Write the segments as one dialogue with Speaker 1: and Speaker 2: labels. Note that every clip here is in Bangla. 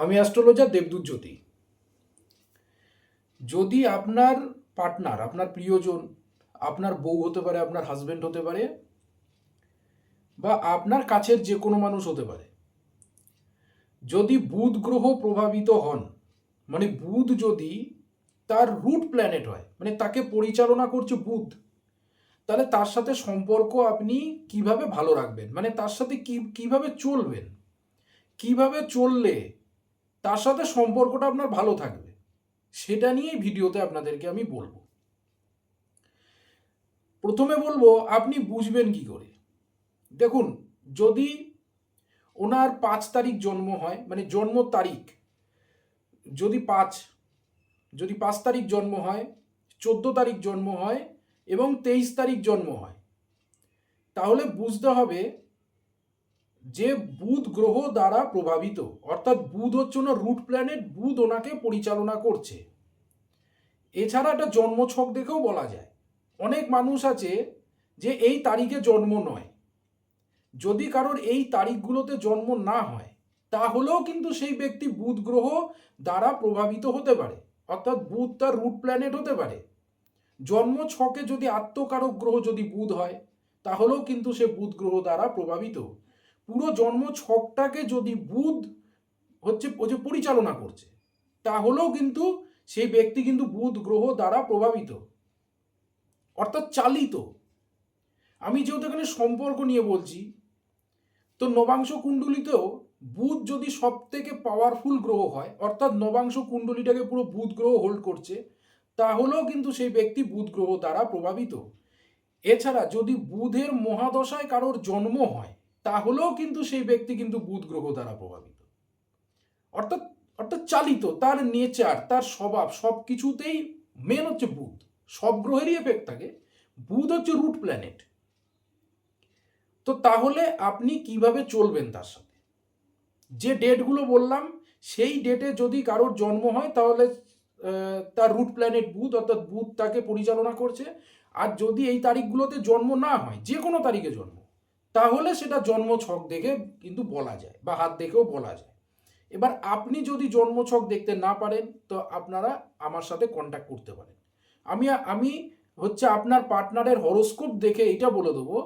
Speaker 1: আমি অ্যাস্ট্রোলজার দেবদূত জ্যোতি। যদি আপনার পার্টনার আপনার প্রিয়জন, আপনার বউ হতে পারে, আপনার হাজবেন্ড হতে পারে, বা আপনার কাছের যে কোনো মানুষ হতে পারে, যদি বুধ গ্রহ প্রভাবিত হন মানে বুধ যদি তার রুট প্ল্যানেট হয় মানে তাকে পরিচালনা করছে বুধ, তাহলে তার সাথে সম্পর্ক আপনি কীভাবে ভালো রাখবেন? মানে তার সাথে কি, কীভাবে চলবেন? কীভাবে চললে তার সাথে সম্পর্কটা আপনার ভালো থাকবে। সেটা নিয়েই ভিডিওতে আপনাদেরকে আমি বলব। প্রথমে বলব, আপনি বুঝবেন কি করে? দেখুন, যদি ওনার পাঁচ তারিখ জন্ম হয় মানে জন্ম তারিখ, যদি পাঁচ যদি পাঁচ তারিখ জন্ম হয়, চোদ্দ তারিখ জন্ম হয় এবং তেইশ তারিখ জন্ম হয়, তাহলে বুঝতে হবে যে বুধ গ্রহ দ্বারা প্রভাবিত, অর্থাৎ বুধ হচ্ছে ওনার রুট প্ল্যানেট বুধ ওনাকে পরিচালনা করছে। এছাড়া একটা জন্মছক দেখেও বলা যায়। অনেক মানুষ আছে যে এই তারিখে জন্ম নয়। যদি কারোর এই তারিখগুলোতে জন্ম না হয়, তাহলেও কিন্তু সেই ব্যক্তি বুধ গ্রহ দ্বারা প্রভাবিত হতে পারে, অর্থাৎ বুধ তার রুট প্ল্যানেট হতে পারে। জন্ম ছকে যদি আত্মকারক গ্রহ যদি বুধ হয়, তাহলেও কিন্তু সে বুধ গ্রহ দ্বারা প্রভাবিত। পুরো জন্ম ছকটাকে যদি বুধ হচ্ছে ও যে পরিচালনা করছে, তাহলেও কিন্তু সেই ব্যক্তি কিন্তু বুধ গ্রহ দ্বারা প্রভাবিত, অর্থাৎ চালিত। আমি যেহেতু এখানে সম্পর্ক নিয়ে বলছি, তো নবাংশ কুণ্ডলিতেও বুধ যদি সব থেকে পাওয়ারফুল গ্রহ হয়, অর্থাৎ নবাংশ কুণ্ডলিটাকে পুরো বুধ গ্রহ হোল্ড করছে, তাহলেও কিন্তু সেই ব্যক্তি বুধ গ্রহ দ্বারা প্রভাবিত। এছাড়া যদি বুধের মহাদশায় কারোর জন্ম হয় তাহলেও কিন্তু সেই ব্যক্তি কিন্তু বুধ গ্রহ দ্বারা প্রভাবিত। অর্থাৎ অর্থাৎ চালিত, তার নেচার, তার স্বভাব, সব কিছুতেই মেন হচ্ছে বুধ। সব গ্রহেরই এফেক্ট থাকে। বুধ হচ্ছে রুট প্ল্যানেট তো তাহলে আপনি কীভাবে চলবেন তার সাথে? যে ডেটগুলো বললাম, সেই ডেটে যদি কারোর জন্ম হয়, তাহলে তার রুট প্ল্যানেট বুধ, অর্থাৎ বুধ তাকে পরিচালনা করছে। আর যদি এই তারিখগুলোতে জন্ম না হয়, যে কোনো তারিখে জন্ম। তাহলে সেটা জন্ম ছক দেখে কিন্তু বলা যায় বা হাত দেখেও বলা যায়। এবার আপনি যদি জন্ম ছক দেখতে না পারেন, তো আপনারা আমার সাথে কন্ট্যাক্ট করতে পারেন। আমি আমি হচ্ছে আপনার পার্টনারের হরোস্কোপ দেখে এটা বলে দেবো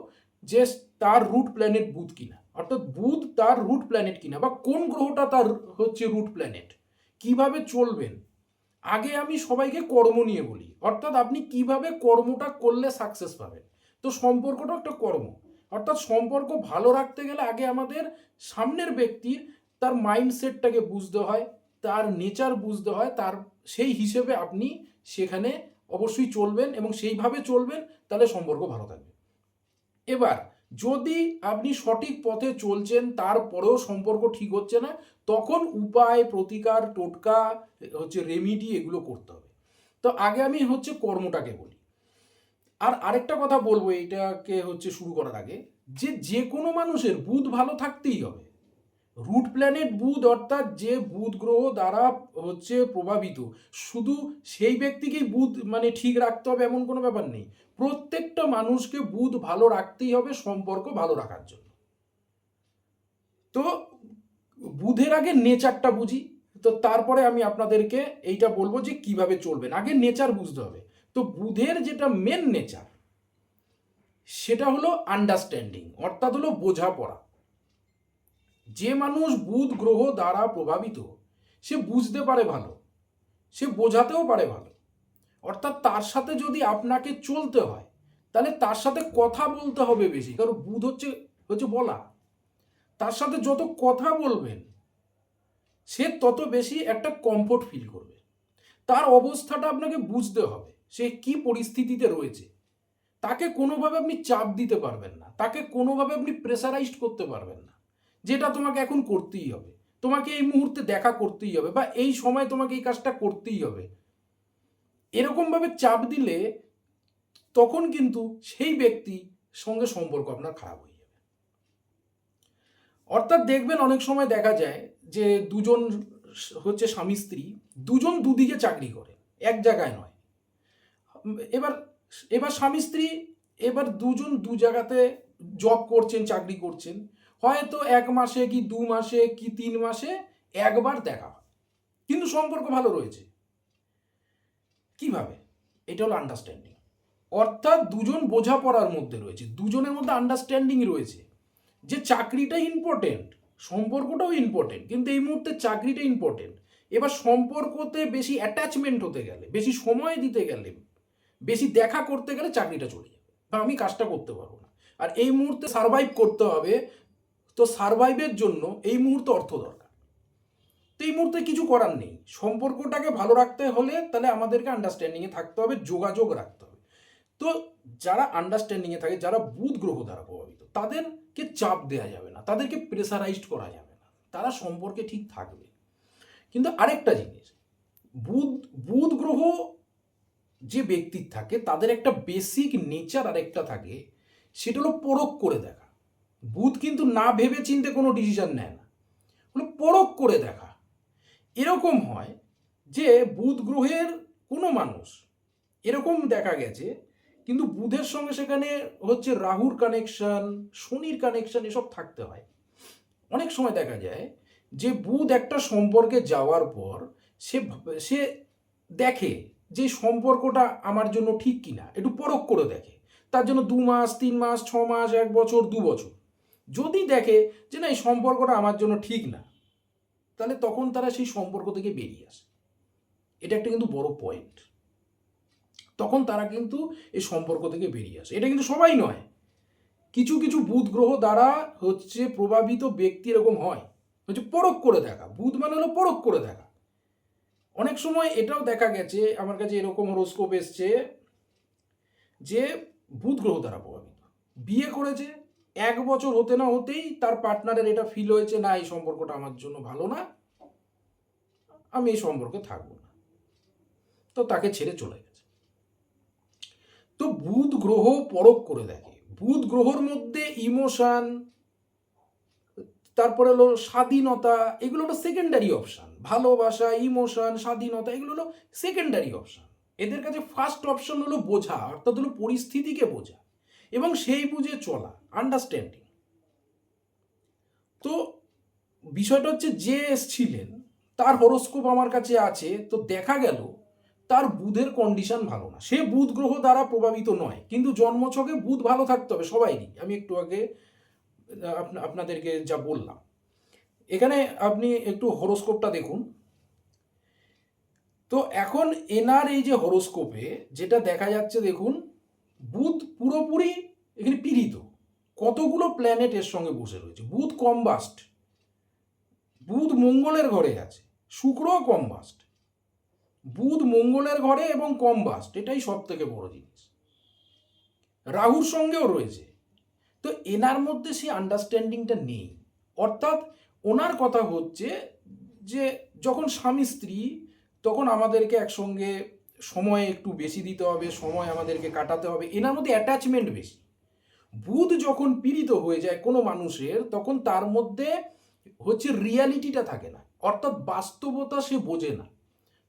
Speaker 1: যে তার রুট প্ল্যানেট বুধ কিনা। অর্থাৎ বুধ তার রুট প্ল্যানেট কিনা বা কোন গ্রহটা তার হচ্ছে রুট প্ল্যানেট কীভাবে চলবেন? আগে আমি সবাইকে কর্ম নিয়ে বলি। অর্থাৎ আপনি কীভাবে কর্মটা করলে সাকসেস পাবেন? তো সম্পর্কটা একটা কর্ম। অর্থাৎ সম্পর্ক ভালো রাখতে গেলে আগে আমাদের সামনের ব্যক্তির তার মাইন্ডসেটটাকে বুঝতে হয়, তার নেচার বুঝতে হয়, তার সেই হিসেবে আপনি সেখানে অবশ্যই চলবেন এবং সেইভাবে চলবেন, তাহলে সম্পর্ক ভালো থাকবে। এবার, যদি আপনি সঠিক পথে চলছেন, তারপরেও সম্পর্ক ঠিক হচ্ছে না, তখন উপায়, প্রতিকার, টোটকা, হচ্ছে রেমিডি এগুলো করতে হবে। তো আগে আমি হচ্ছে কর্মটাকে বলি। আর আরেকটা কথা বলব, এইটাকে হচ্ছে শুরু করার আগে, যে যে কোনো মানুষের বুধ ভালো থাকতেই হবে। রুট প্ল্যানেট বুধ অর্থাৎ যে বুধ গ্রহ দ্বারা হচ্ছে প্রভাবিত, শুধু সেই ব্যক্তিকেই বুধ মানে ঠিক রাখতে হবে এমন কোনো ব্যাপার নেই। প্রত্যেকটা মানুষকে বুধ ভালো রাখতেই হবে সম্পর্ক ভালো রাখার জন্য। তো বুধের আগে নেচারটা বুঝি, তো তারপরে আমি আপনাদেরকে এইটা বলব যে কীভাবে চলবেন আগে নেচার বুঝতে হবে। তো বুধের যেটা মেন নেচার সেটা হলো আন্ডারস্ট্যান্ডিং অর্থাৎ হলো বোঝাপড়া। যে মানুষ বুধ গ্রহ দ্বারা প্রভাবিত, সে বুঝতে পারে ভালো, সে বোঝাতেও পারে ভালো। অর্থাৎ তার সাথে যদি আপনাকে চলতে হয়, তাহলে তার সাথে কথা বলতে হবে বেশি, কারণ বুধ হচ্ছে হচ্ছে বলা। তার সাথে যত কথা বলবেন, সে তত বেশি একটা কমফোর্ট ফিল করবে। তার অবস্থাটা আপনাকে বুঝতে হবে। সে কি পরিস্থিতিতে রয়েছে? তাকে কোনোভাবে আপনি চাপ দিতে পারবেন না। তাকে কোনোভাবে আপনি প্রেসারাইজড করতে পারবেন না। যেটা তোমাকে এখন করতেই হবে। তোমাকে এই মুহূর্তে দেখা করতেই হবে বা এই সময় তোমাকে এই কাজটা করতেই হবে। এরকমভাবে চাপ দিলে তখন কিন্তু সেই ব্যক্তি সঙ্গে সম্পর্ক আপনার খারাপ হয়ে যাবে। অর্থাৎ দেখবেন অনেক সময় দেখা যায় যে দুজন হচ্ছে স্বামী স্ত্রী, দুজন দুদিকে চাকরি করে, এক জায়গায় নয়। এবার এবার স্বামী স্ত্রী, এবার দুজন দু জায়গাতে জব করছেন, চাকরি করছেন। হয়তো এক মাসে কি দু মাসে কি তিন মাসে একবার দেখা হয়। কিন্তু সম্পর্ক ভালো রয়েছে। কীভাবে? এটা হলো আন্ডারস্ট্যান্ডিং অর্থাৎ দুজন বোঝাপড়ার মধ্যে রয়েছে। দুজনের মধ্যে আন্ডারস্ট্যান্ডিং রয়েছে যে চাকরিটা ইম্পর্টেন্ট সম্পর্কটাও ইম্পর্টেন্ট কিন্তু এই মুহূর্তে চাকরিটা ইম্পর্টেন্ট এবার সম্পর্কতে বেশি অ্যাটাচমেন্ট হতে গেলে, বেশি সময় দিতে গেলে বেশি দেখা করতে গেলে চাকরিটা চলে যাবে বা আমি কাজটা করতে পারব না। আর এই মুহূর্তে সারভাইভ করতে হবে, তো সারভাইভের জন্য এই মুহূর্তে অর্থ দরকার। তো এই মুহূর্তে কিছু করার নেই। সম্পর্কটাকে ভালো রাখতে হলে তাহলে আমাদেরকে আন্ডারস্ট্যান্ডিংয়ে থাকতে হবে, যোগাযোগ রাখতে হবে। তো যারা আন্ডারস্ট্যান্ডিংয়ে থাকে, যারা বুধ গ্রহ দ্বারা প্রভাবিত, তাদেরকে চাপ দেওয়া যাবে না, তাদেরকে প্রেসারাইজড করা যাবে না। তারা সম্পর্কে ঠিক থাকবে। কিন্তু আরেকটা জিনিস, বুধ বুধ গ্রহ যে ব্যক্তির থাকে, তাদের একটা বেসিক নেচার আরেকটা থাকে, সেটা হলো পরখ করে দেখা। বুধ কিন্তু না ভেবে চিনতে কোনো ডিসিশন নেয় না। হলো পরখ করে দেখা। এরকম হয় যে বুধ গ্রহের কোনো মানুষ, এরকম দেখা গেছে, কিন্তু বুধের সঙ্গে সেখানে হচ্ছে রাহুর কানেকশন শনির কানেকশন এসব থাকতে হয়। অনেক সময় দেখা যায় যে বুধ একটা সম্পর্কে যাওয়ার পর সে সে দেখে যে সম্পর্কটা আমার জন্য ঠিক কিনা, একটু পরখ করে দেখে। তার জন্য দু মাস, তিন মাস, ছ মাস, এক বছর, দু বছর। যদি দেখে যে না, এই সম্পর্কটা আমার জন্য ঠিক না, তাহলে তখন তারা সেই সম্পর্ক থেকে বেরিয়ে আসে। এটা একটা কিন্তু বড় পয়েন্ট তখন তারা কিন্তু এই সম্পর্ক থেকে বেরিয়ে আসে। এটা কিন্তু সবাই নয়। কিছু কিছু বুধ গ্রহ দ্বারা হচ্ছে প্রভাবিত ব্যক্তি এরকম হয়। হচ্ছে পরখ করে দেখা। বুধ মানে হলো পরখ করে দেখা। অনেক সময় এটাও দেখা গেছে, আমার কাছে এরকম হরোস্কোপ এসছে যে বুধ গ্রহ দ্বারা প্রভাবিত। বিয়ে করেছে, এক বছর হতে না হতেই তার পার্টনারের এটা ফিল হয়েছে, না, এই সম্পর্কটা আমার জন্য ভালো না, আমি এই সম্পর্কে থাকব না। তো তাকে ছেড়ে চলে গেছে। তো বুধ গ্রহ পরখ করে দেখে। বুধ গ্রহর মধ্যে ইমোশন তারপরে হলো স্বাধীনতা, এগুলো হলো সেকেন্ডারি অপশান ভালোবাসা ইমোশন স্বাধীনতা, এগুলো হলো সেকেন্ডারি অপশান এদের কাছে ফার্স্ট অপশন হলো বোঝা, অর্থাৎ হলো পরিস্থিতিকে বোঝা এবং সেই বুঝে চলা আন্ডারস্ট্যান্ডিং তো বিষয়টা হচ্ছে যে এসছিলেন, তার হরোস্কোপ আমার কাছে আছে, তো দেখা গেল তার বুধের কন্ডিশন ভালো না। সে বুধ গ্রহ দ্বারা প্রভাবিত নয়, কিন্তু জন্মছকে বুধ ভালো থাকতে হবে সবাইরই। আমি একটু আগে আপনাদেরকে যা বললাম। এখানে আপনি একটু হরোস্কোপটা দেখুন। তো এখন এনার এই যে হরোস্কোপে যেটা দেখা যাচ্ছে দেখুন, বুধ পুরোপুরি এখানে পীড়িত। কতগুলো প্ল্যানেট এর সঙ্গে বসে রয়েছে? বুধ কম্বাস্ট বুধ মঙ্গলের ঘরে আছে শুক্র কম্বাস্ট বুধ মঙ্গলের ঘরে এবং কম্বাস্ট এটাই সব থেকে বড় জিনিস। রাহুর সঙ্গেও রয়েছে। তো এনার মধ্যে সেই আন্ডারস্ট্যান্ডিংটা নেই। অর্থাৎ ওনার কথা হচ্ছে যে যখন স্বামী স্ত্রী, তখন আমাদেরকে একসঙ্গে সময় একটু বেশি দিতে হবে, সময় আমাদেরকে কাটাতে হবে, এনার মধ্যে অ্যাটাচমেন্ট বেশি। বুধ যখন পীড়িত হয়ে যায় কোনো মানুষের, তখন তার মধ্যে হচ্ছে রিয়ালিটিটা থাকে না, অর্থাৎ বাস্তবতা সে বোঝে না।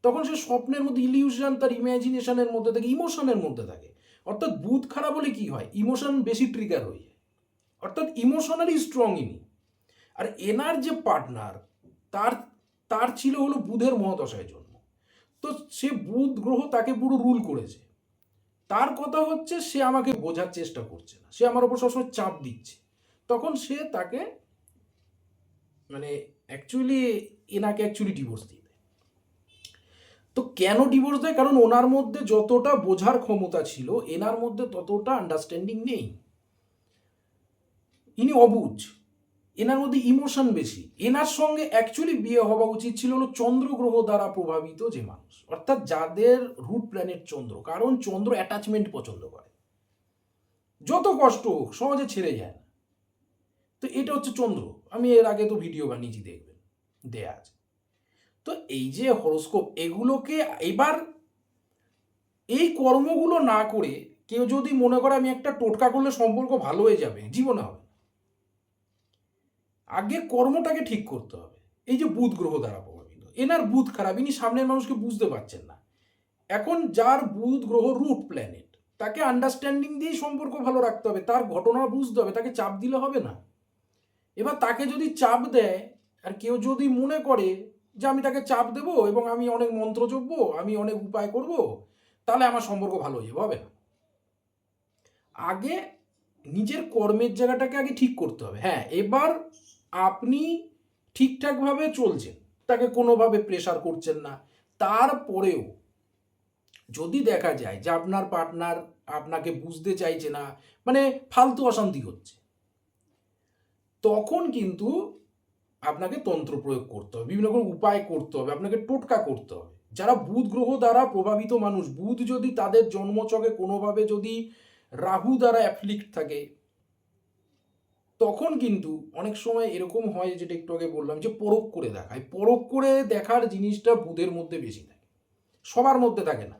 Speaker 1: তখন সে স্বপ্নের মধ্যে ইলিউশন তার ইমাজিনেশনের মধ্যে থাকে ইমোশনের মধ্যে থাকে। অর্থাৎ বুধ খারাপ হলে কি হয়? ইমোশন বেশি ট্রিগার হয়ে যায়। অর্থাৎ ইমোশনালি স্ট্রং ইনি। আর এনার যে পার্টনার, তার তার ছিল হলো বুধের মহাদশায় জন্ম। তো সে বুধ গ্রহ তাকে পুরো রুল করেছে। তার কথা হচ্ছে সে আমাকে বোঝার চেষ্টা করছে না। সে আমার উপর সবসময় চাপ দিচ্ছে। তখন সে তাকে মানে অ্যাকচুয়ালি এনাকে অ্যাকচুয়ালি ডিভোর্স দিয়ে দেয়। তো কেন ডিভোর্স দেয়? কারণ ওনার মধ্যে যতটা বোঝার ক্ষমতা ছিল, এনার মধ্যে ততটা আন্ডারস্ট্যান্ডিং নেই। ইনি অবুঝ। এনার মধ্যে ইমোশন বেশি। এনার সঙ্গে অ্যাকচুয়ালি বিয়ে হওয়া উচিত ছিল হলো চন্দ্রগ্রহ দ্বারা প্রভাবিত যে মানুষ। অর্থাৎ যাদের রুট প্ল্যানেট চন্দ্র, কারণ চন্দ্র অ্যাটাচমেন্ট পছন্দ করে। যত কষ্ট হোক সহজে ছেড়ে যায় না। তো এটা হচ্ছে চন্দ্র। আমি এর আগে তো ভিডিও বানিয়েছি, দেখবেন। দেয়া আছে। তো এই যে হরোস্কোপ এগুলোকে এবার এই কর্মগুলো না করে কেউ যদি মনে করে আমি একটা টোটকা করলে সম্পর্ক ভালো হয়ে যাবে, জীবনে হবে। আগে কর্মটাকে ঠিক করতে হবে। এই যে বুধ গ্রহ দ্বারা প্রভাবিত। এনার বুধ খারাপ, ইনি সামনের মানুষকে বুঝতে পারছেন না। এখন যার বুধ গ্রহ রুট প্ল্যানেট, তাকে আন্ডারস্ট্যান্ডিং দিয়েই সম্পর্ক ভালো রাখতে হবে, তার ঘটনা বুঝতে হবে, তাকে চাপ দিলে হবে না। এবার তাকে যদি চাপ দেয়, আর কেউ যদি মনে করে যে আমি তাকে চাপ দেবো এবং আমি অনেক মন্ত্র জপবো, আমি অনেক উপায় করব, তাহলে আমার সম্পর্ক ভালো হয়ে যাবে, হবে না। আগে নিজের কর্মের জায়গাটাকে আগে ঠিক করতে হবে। হ্যাঁ এবার আপনি ঠিকঠাকভাবে চলছেন, তাকে কোনোভাবে প্রেশার করছেন না। তারপরেও যদি দেখা যায় যে আপনার পার্টনার আপনাকে বুঝতে চাইছে না মানে ফালতু অশান্তি হচ্ছে, তখন কিন্তু আপনাকে তন্ত্র প্রয়োগ করতে হবে, বিভিন্ন রকম উপায় করতে হবে, আপনাকে টোটকা করতে হবে। যারা বুধ গ্রহ দ্বারা প্রভাবিত মানুষ বুধ যদি তাদের জন্মচকে কোনোভাবে যদি রাহু দ্বারা অ্যাফ্লিক্ট থাকে তখন কিন্তু অনেক সময় এরকম হয় যেটা একটু আগে বললাম যে পরখ করে দেখায় পরখ করে দেখার জিনিসটা বুধের মধ্যে বেশি থাকে। সবার মধ্যে থাকে না।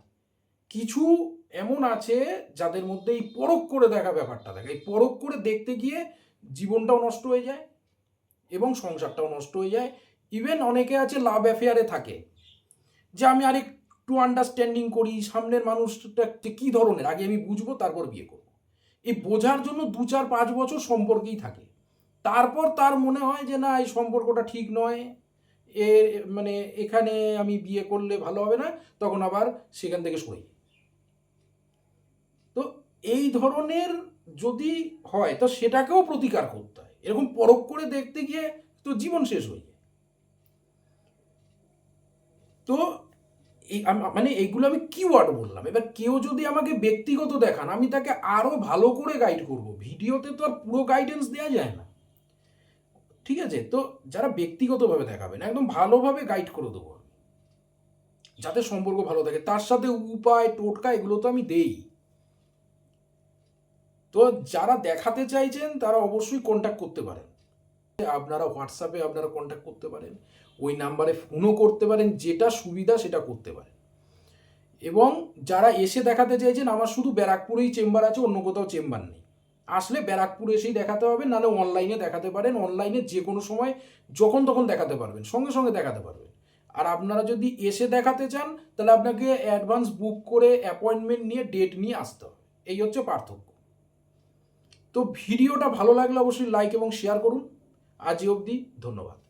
Speaker 1: কিছু এমন আছে যাদের মধ্যে এই পরখ করে দেখা ব্যাপারটা থাকে। এই পরখ করে দেখতে গিয়ে জীবনটাও নষ্ট হয়ে যায় এবং সংসারটাও নষ্ট হয়ে যায়। ইভেন অনেকে আছে লাভ অ্যাফেয়ারে থাকে। যে আমি আর একটু আন্ডারস্ট্যান্ডিং করি, সামনের মানুষটা কী ধরনের? আগে আমি বুঝব, তারপর বিয়ে করব। এই বোঝার জন্য দু চার পাঁচ বছর সম্পর্কেই থাকে। তারপর তার মনে হয় যে, না, এই সম্পর্কটা ঠিক নয়। এ মানে এখানে আমি বিয়ে করলে ভালো হবে না। তখন আবার সেখান থেকে সরে তো এই ধরনের যদি হয়, তো সেটাকেও প্রতিকার করতে হয়। এরকম পরখ করে দেখতে গিয়ে তো জীবন শেষ হয়ে যায়। তো মানে এইগুলো আমি কিওয়ার্ড বললাম। এবার কেউ যদি আমাকে ব্যক্তিগত দেখান, আমি তাকে আরও ভালো করে গাইড করব। ভিডিওতে তো আর পুরো গাইডেন্স দেওয়া যায় না। ঠিক আছে? তো যারা ব্যক্তিগতভাবে দেখাবেন, একদম ভালোভাবে গাইড করে দেবো যাতে সম্পর্ক ভালো থাকে। তার সাথে উপায়, টোটকা এগুলো তো আমি দেই। তো যারা দেখাতে চাইছেন, তারা অবশ্যই কন্ট্যাক্ট করতে পারেন। আপনারা হোয়াটসঅ্যাপে আপনারা কন্ট্যাক্ট করতে পারেন, ওই নাম্বারে ফোনও করতে পারেন, যেটা সুবিধা সেটা করতে পারেন। এবং যারা এসে দেখাতে চাইছেন, আমার শুধু ব্যারাকপুরেই চেম্বার আছে, অন্য কোথাও চেম্বার নেই। আসলে ব্যারাকপুরে এসেই দেখাতে হবে নাহলে অনলাইনে দেখাতে পারেন অনলাইনে যে কোনো সময় যখন তখন দেখাতে পারবেন, সঙ্গে সঙ্গে দেখাতে পারবেন। আর আপনারা যদি এসে দেখাতে চান, তাহলে আপনাকে অ্যাডভান্স বুক করে অ্যাপয়েন্টমেন্ট নিয়ে ডেট নিয়ে আসতে হবে। এই হচ্ছে পার্থক্য। তো ভিডিওটা ভালো লাগলে অবশ্যই লাইক এবং শেয়ার করুন। আজ অবধি ধন্যবাদ।